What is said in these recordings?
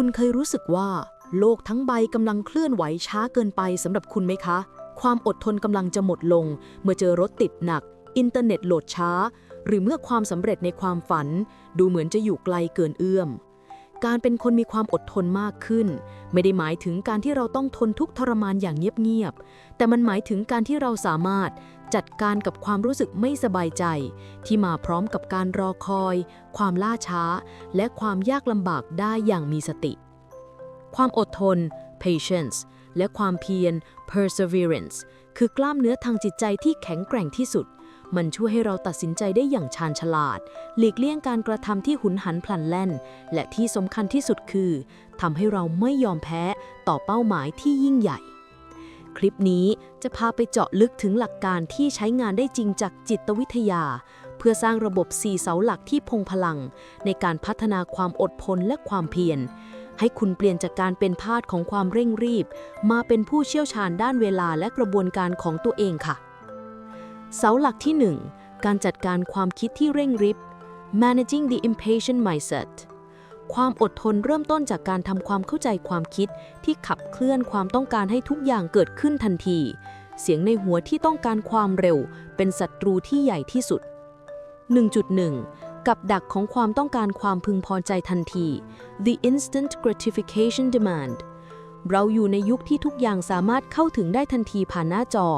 คุณเคยรู้สึกว่า โลกทั้งใบกำลังเคลื่อนไหวช้าเกินไปสำหรับคุณไหมคะ ความอดทนกำลังจะหมดลง เมื่อเจอรถติดหนัก อินเทอร์เน็ตโหลดช้า หรือเมื่อความสำเร็จในความฝัน ดูเหมือนจะอยู่ไกลเกินเอื้อม การเป็นคนมีความอดทนมากขึ้น ไม่ได้หมายถึงการที่เราต้องทนทุกทรมานอย่างเงียบๆแต่มันหมายถึงการที่เราสามารถ จัดการกับความรู้สึกไม่สบายใจ ที่มาพร้อมกับการรอคอย ความล่าช้า และความยากลำบากได้อย่างมีสติ ความอดทน patience และความเพียร perseverance คือกล้ามเนื้อทางจิตใจที่แข็งแกร่งที่สุด มันช่วยให้เราตัดสินใจได้อย่างชาญฉลาด หลีกเลี่ยงการกระทำที่หุนหันพลันแล่น และที่สำคัญที่สุดคือทำให้เราไม่ยอมแพ้ต่อเป้าหมายที่ยิ่งใหญ่ คลิปนี้จะพาไปเจาะลึกถึงหลักการที่ใช้งานได้จริงจากจิตวิทยา เพื่อสร้างระบบ 4 เสาหลักที่พงพลัง ในการพัฒนาความอดทนและความเพียร ให้คุณเปลี่ยนจากการเป็นพาดของความเร่งรีบ มาเป็นผู้เชี่ยวชาญด้านเวลาและกระบวนการของตัวเองค่ะ เสาหลักที่ 1 การจัดการความคิดที่เร่งรีบ managing the impatient mindset ความอดทนเริ่มต้นจากการทำความเข้าใจความคิดที่ขับเคลื่อนความต้องการให้ทุกอย่างเกิดขึ้นทันที เสียงในหัวที่ต้องการความเร็ว เป็นศัตรูที่ใหญ่ที่สุด 1.1 กับดักของความต้องการความพึงพอใจทันที the instant gratification demand เราอยู่ในยุคที่ทุกอย่างสามารถเข้าถึงได้ทันทีผ่านหน้าจอ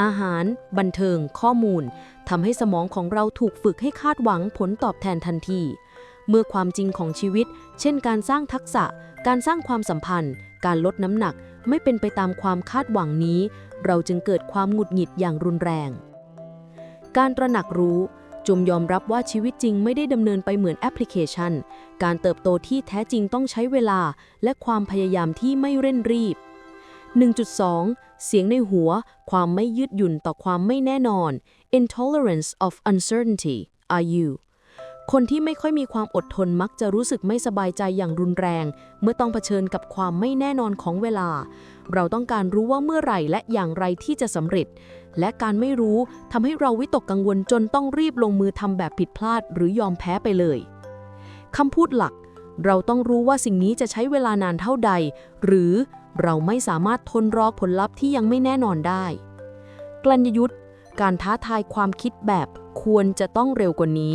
อาหาร บันเทิง ข้อมูลทำให้สมองของเราถูกฝึกให้คาดหวังผลตอบแทนทันที เมื่อความจริงของชีวิต เช่นการสร้างทักษะ การสร้างความสัมพันธ์ การลดน้ำหนักไม่เป็นไปตามความคาดหวังนี้ เราจึงเกิดความหงุดหงิดอย่างรุนแรง การตระหนักรู้จมยอมรับว่าชีวิตจริงไม่ได้ดำเนินไปเหมือนแอปพลิเคชัน การเติบโตที่แท้จริงต้องใช้เวลา และความพยายามที่ไม่เร่งรีบ 1.2 เสียงในหัว ความไม่ยืดหยุ่นต่อความไม่แน่นอน intolerance of uncertainty are you คนที่ไม่ค่อยมีความอดทนมักจะรู้สึกไม่สบายใจอย่างรุนแรง เมื่อต้องเผชิญกับความไม่แน่นอนของเวลา เราต้องการรู้ว่าเมื่อไหร่และอย่างไรที่จะสำเร็จ และการไม่รู้ทำให้เราวิตกกังวลจนต้องรีบลงมือทำแบบผิดพลาด หรือยอมแพ้ไปเลยคำพูดหลัก เราต้องรู้ว่าสิ่งนี้จะใช้เวลานานเท่าใด หรือเราไม่สามารถทนรอผลลัพธ์ที่ยังไม่แน่นอนได้ กลัญยุทธ์การท้าทายความคิดแบบควรจะต้องเร็วกว่านี้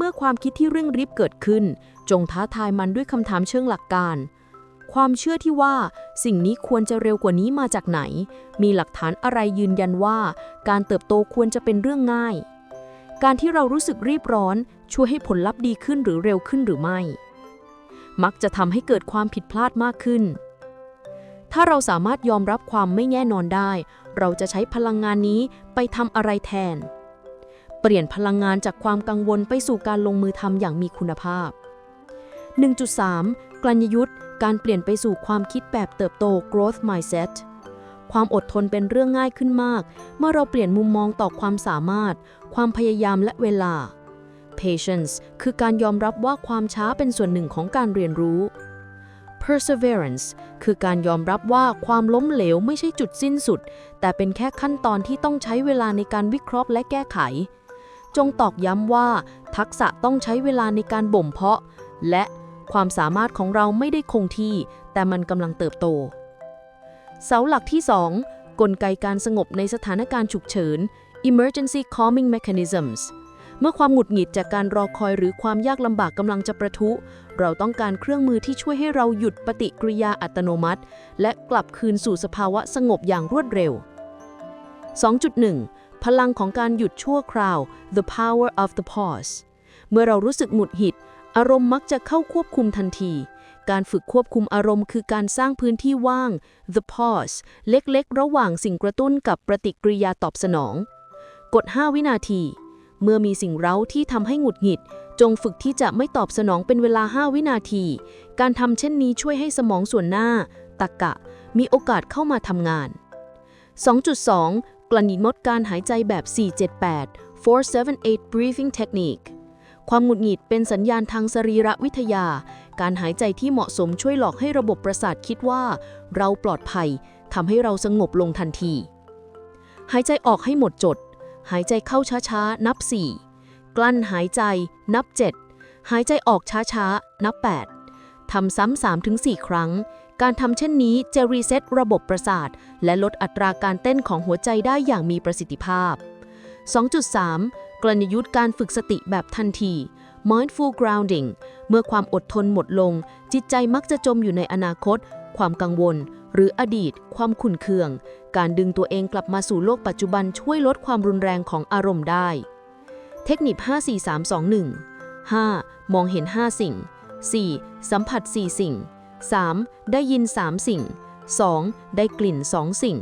เมื่อความคิดที่เร่งรีบเกิดขึ้น จงท้าทายมันด้วยคำถามเชิงหลักการ ความเชื่อที่ว่าสิ่งนี้ควรจะเร็วกว่านี้มาจากไหน มีหลักฐานอะไรยืนยันว่า การเติบโตควรจะเป็นเรื่องง่าย การที่เรารู้สึกรีบร้อน ช่วยให้ผลลัพธ์ดีขึ้นหรือเร็วขึ้นหรือไม่ มักจะทำให้เกิดความผิดพลาดมากขึ้น ถ้าเราสามารถยอมรับความไม่แน่นอนได้ เราจะใช้พลังงานนี้ไปทำอะไรแทน เปลี่ยนพลังงานจากความกังวลไปสู่การลงมือทำอย่างมีคุณภาพ 1.3 กลัญยุทธ์การเปลี่ยนไปสู่ความคิดแบบเติบโต growth mindset ความอดทนเป็นเรื่องง่ายขึ้นมาก เมื่อเราเปลี่ยนมุมมองต่อความสามารถ ความพยายามและเวลา patience คือการยอมรับว่าความช้าเป็นส่วนหนึ่งของการเรียนรู้ perseverance คือการยอมรับว่าความล้มเหลวไม่ใช่จุดสิ้นสุด แต่เป็นแค่ขั้นตอนที่ต้องใช้เวลาในการวิเคราะห์และแก้ไข จงตอกย้ำว่า ทักษะต้องใช้เวลาในการบ่มเพาะ และความสามารถของเราไม่ได้คงที่ แต่มันกำลังเติบโต เสาหลักที่ 2 กลไกการสงบในสถานการณ์ฉุกเฉิน emergency calming mechanisms เมื่อความหงุดหงิดจากการรอคอยหรือความยากลำบากกำลังจะประทุ เราต้องการเครื่องมือที่ช่วยให้เราหยุดปฏิกิริยาอัตโนมัติ และกลับคืนสู่สภาวะสงบอย่างรวดเร็ว 2.1 พลังของการหยุดชั่วคราว the power of the pause เมื่อเรารู้สึกหงุดหงิด อารมณ์มักจะเข้าควบคุมทันที การฝึกควบคุมอารมณ์คือการสร้างพื้นที่ว่าง the pause เล็กๆ ระหว่างสิ่งกระตุ้นกับปฏิกิริยาตอบสนอง กด 5 วินาที เมื่อมีสิ่งเร้าที่ทำให้หงุดหงิด จงฝึกที่จะไม่ตอบสนองเป็นเวลา 5 วินาที การทำเช่นนี้ช่วยให้สมองส่วนหน้าตะกะ มีโอกาสเข้ามาทำงาน2.2 กลันมดการหายใจแบบ 478 478 breathing technique ความหงุดหงิดเป็นสัญญาณทางสรีรวิทยา การหายใจที่เหมาะสมช่วยหลอกให้ระบบประสาทคิดว่า เราปลอดภัยทำให้เราสงบลงทันที หายใจออกให้หมดจด หายใจเข้าช้าๆ นับ 4 กลั้นหายใจ นับ 7 หายใจออกช้าๆ นับ 8ทำซ้ำ3-4 ครั้ง การทำเช่นนี้จะรีเซ็ตระบบประสาท และลดอัตราการเต้นของหัวใจได้อย่างมีประสิทธิภาพ 2.3 กลยุทธ์การฝึกสติแบบทันที mindful grounding เมื่อความอดทนหมดลง จิตใจมักจะจมอยู่ในอนาคต ความกังวล หรืออดีต ความขุ่นเคือง การดึงตัวเองกลับมาสู่โลกปัจจุบันช่วยลดความรุนแรงของอารมณ์ได้ เทคนิค 54321 5. มองเห็น 5 สิ่ง 4. สัมผัส 4 สิ่ง 3. ได้ยิน 3 สิ่ง 2. ได้กลิ่น 2 สิ่ง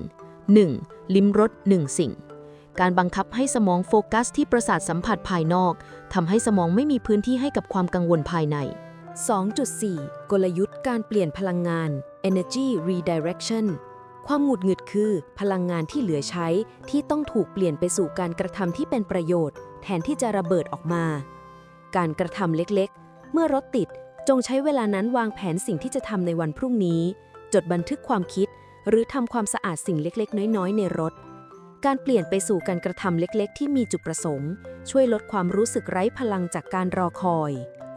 1. ลิ้มรส1 สิ่ง การบังคับให้สมองโฟกัสที่ประสาทสัมผัสภายนอกทำให้สมองไม่มีพื้นที่ให้กับความกังวลภายใน 2.4 กลยุทธ์การเปลี่ยนพลังงาน energy redirection ความหงุดหงิดคือ พลังงานที่เหลือใช้ที่ต้องถูกเปลี่ยนไปสู่การกระทำที่เป็นประโยชน์ แทนที่จะระเบิดออกมา การกระทำเล็กๆ เมื่อรถติด จงใช้เวลานั้นวางแผนสิ่งที่จะทำในวันพรุ่งนี้ จดบันทึกความคิด หรือทำความสะอาดสิ่งเล็กๆ น้อยๆ ในรถ การเปลี่ยนไปสู่การกระทำเล็กๆ ที่มีจุดประสงค์ ช่วยลดความรู้สึกไร้พลังจากการรอคอย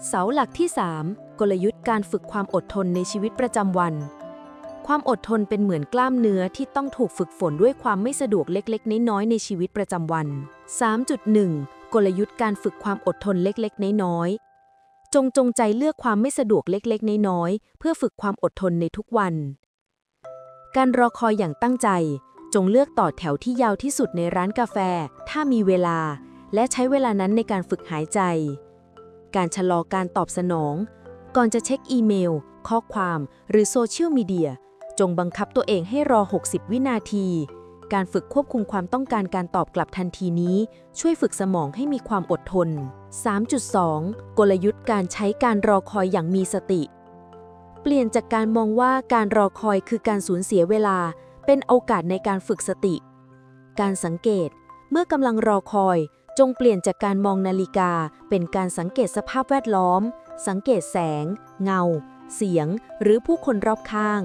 เสาหลักที่ 3 กลยุทธ์การฝึกความอดทนในชีวิตประจำวัน ความอดทนเป็นเหมือนกล้ามเนื้อที่ต้องถูกฝึกฝนด้วยความไม่สะดวกเล็กๆ น้อยๆ ในชีวิตประจำวัน 3.1กลยุทธ์การฝึกความอดทนเล็กๆ น้อยๆ จงจงใจเลือกความไม่สะดวกเล็กๆ น้อยๆ เพื่อฝึกความอดทนในทุกวัน การรอคอยอย่างตั้งใจ จงเลือกต่อแถวที่ยาวที่สุดในร้านกาแฟ ถ้ามีเวลา และใช้เวลานั้นในการฝึกหายใจ การชะลอการตอบสนอง ก่อนจะเช็คอีเมล ข้อความหรือโซเชียลมีเดีย จงบังคับตัวเองให้รอ 60 วินาที การฝึกควบคุมความต้องการการตอบกลับทันทีนี้ ช่วยฝึกสมองให้มีความอดทน 3.2 กลยุทธ์การใช้การรอคอยอย่างมีสติ เปลี่ยนจากการมองว่าการรอคอยคือการสูญเสียเวลา เป็นโอกาสในการฝึกสติ การสังเกต เมื่อกำลังรอคอย จงเปลี่ยนจากการมองนาฬิกา เป็นการสังเกตสภาพแวดล้อม สังเกตแสง เงา เสียง หรือผู้คนรอบข้าง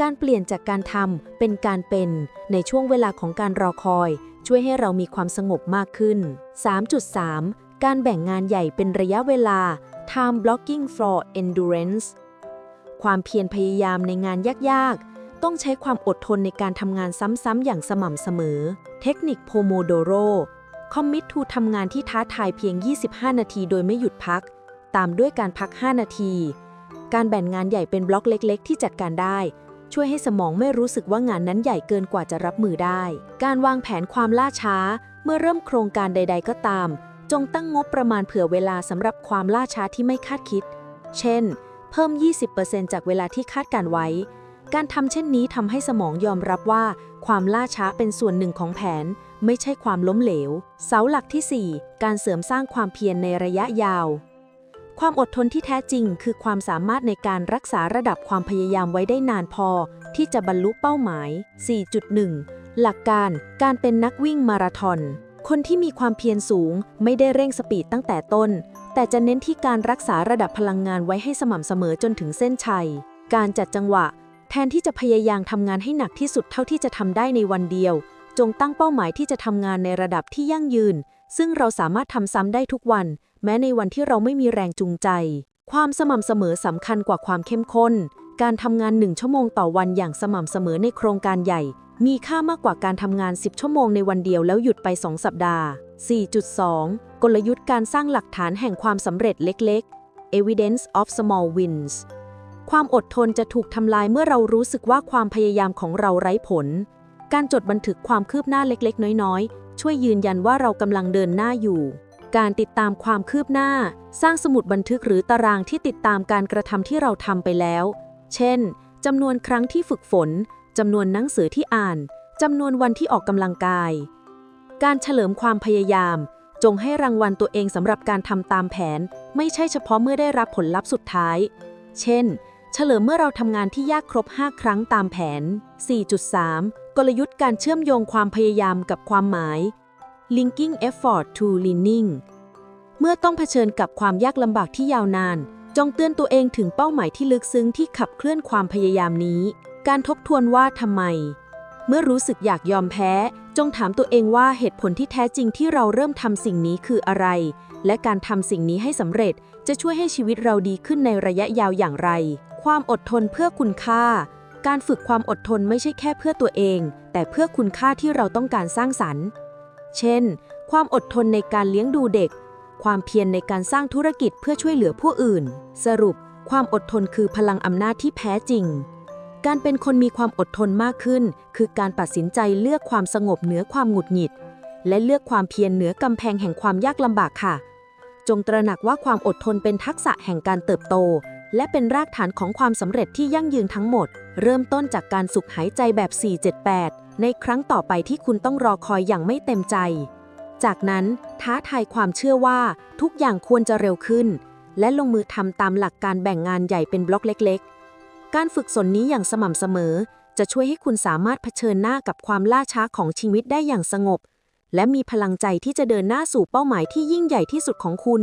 การเปลี่ยนจากการทำเป็นการเป็น ในช่วงเวลาของการรอคอย ช่วยให้เรามีความสงบมากขึ้น 3.3 การแบ่งงานใหญ่เป็นระยะเวลา time blocking for endurance ความเพียรพยายามในงานยากๆ ต้องใช้ความอดทนในการทำงานซ้ำๆอย่างสม่ำเสมอ เทคนิคโพโมโดโรคอมมิตทูทำงานที่ท้าทายเพียง 25 นาทีโดยไม่หยุดพัก ตามด้วยการพัก 5 นาที การแบ่งงานใหญ่เป็นบล็อกเล็ก ๆ ที่จัดการได้ ช่วยให้สมองไม่รู้สึกว่างานนั้นใหญ่เกินกว่าจะรับมือได้ การวางแผนความล่าช้า เมื่อเริ่มโครงการใด ๆ ก็ตาม จงตั้งงบประมาณเผื่อเวลาสำหรับความล่าช้าที่ไม่คาดคิด เช่น เพิ่ม 20%จากเวลาที่คาดการไว้ การทำเช่นนี้ทำให้สมองยอมรับว่า ความล่าช้าเป็นส่วนหนึ่งของแผน ไม่ใช่ความล้มเหลว เสาหลักที่ 4 การเสริมสร้างความเพียรในระยะยาว ความอดทนที่แท้จริง คือความสามารถในการรักษาระดับความพยายามไว้ได้นานพอ ที่จะบรรลุเป้าหมาย 4.1 หลักการการเป็นนักวิ่งมาราธอน คนที่มีความเพียรสูงไม่ได้เร่งสปีดตั้งแต่ต้น แต่จะเน้นที่การรักษาระดับพลังงานไว้ให้สม่ำเสมอจนถึงเส้นชัย การจัดจังหวะ แทนที่จะพยายามทำงานให้หนักที่สุดเท่าที่จะทำได้ในวันเดียว จงตั้งเป้าหมายที่จะทำงานในระดับที่ยั่งยืน ซึ่งเราสามารถทำซ้ำได้ทุกวัน แม้ในวันที่เราไม่มีแรงจูงใจ ความสม่ำเสมอสำคัญกว่าความเข้มข้น การทำงาน 1 ชั่วโมงต่อวันอย่างสม่ำเสมอในโครงการใหญ่ มีค่ามากกว่าการทำงาน 10 ชั่วโมงในวันเดียวแล้วหยุดไป 2 สัปดาห์ 4.2 กลยุทธ์การสร้างหลักฐานแห่งความสำเร็จเล็กๆ evidence of small wins ความอดทนจะถูกทำลายเมื่อเรารู้สึกว่าความพยายามของเราไร้ผล การจดบันทึกความคืบหน้าเล็กๆ น้อยๆ ช่วยยืนยันว่าเรากำลังเดินหน้าอยู่ การติดตามความคืบหน้า สร้างสมุดบันทึกหรือตารางที่ติดตามการกระทำที่เราทำไปแล้ว เช่น จำนวนครั้งที่ฝึกฝน จำนวนหนังสือที่อ่าน จำนวนวันที่ออกกำลังกาย การเฉลิมความพยายาม จงให้รางวัลตัวเองสำหรับการทำตามแผน ไม่ใช่เฉพาะเมื่อได้รับผลลัพธ์สุดท้าย เช่น เฉลิมเมื่อเราทำงานที่ยากครบ 5 ครั้งตามแผน 4.3 กลยุทธ์การเชื่อมโยงความพยายามกับความหมาย linking effort to learning เมื่อต้องเผชิญกับความยากลำบากที่ยาวนาน จงเตือนตัวเองถึงเป้าหมายที่ลึกซึ้งที่ขับเคลื่อนความพยายามนี้ การทบทวนว่าทำไม เมื่อรู้สึกอยากยอมแพ้ จงถามตัวเองว่าเหตุผลที่แท้จริงที่เราเริ่มทำสิ่งนี้คืออะไร และการทำสิ่งนี้ให้สำเร็จจะช่วยให้ชีวิตเราดีขึ้นในระยะยาวอย่างไร ความอดทนเพื่อคุณค่า การฝึกความอดทนไม่ใช่แค่เพื่อตัวเอง แต่เพื่อคุณค่าที่เราต้องการสร้างสรรค์ เช่น ความอดทนในการเลี้ยงดูเด็ก ความเพียรในการสร้างธุรกิจเพื่อช่วยเหลือผู้อื่น สรุป ความอดทนคือพลังอำนาจที่แท้จริง การเป็นคนมีความอดทนมากขึ้น คือการตัดสินใจเลือกความสงบเหนือความหงุดหงิด และเลือกความเพียรเหนือกำแพงแห่งความยากลำบากค่ะ จงตระหนักว่าความอดทนเป็นทักษะแห่งการเติบโต และเป็นรากฐานของความสำเร็จที่ยั่งยืนทั้งหมด เริ่มต้นจากการสุขหายใจแบบ 478 ในครั้งต่อไปที่คุณต้องรอคอยอย่างไม่เต็มใจ จากนั้นท้าทายความเชื่อว่าทุกอย่างควรจะเร็วขึ้น และลงมือทำตามหลักการแบ่งงานใหญ่เป็นบล็อกเล็ก ๆ การฝึกสนนี้อย่างสม่ำเสมอ จะช่วยให้คุณสามารถเผชิญหน้ากับความล่าช้าของชีวิตได้อย่างสงบ และมีพลังใจที่จะเดินหน้าสู่เป้าหมายที่ยิ่งใหญ่ที่สุดของคุณ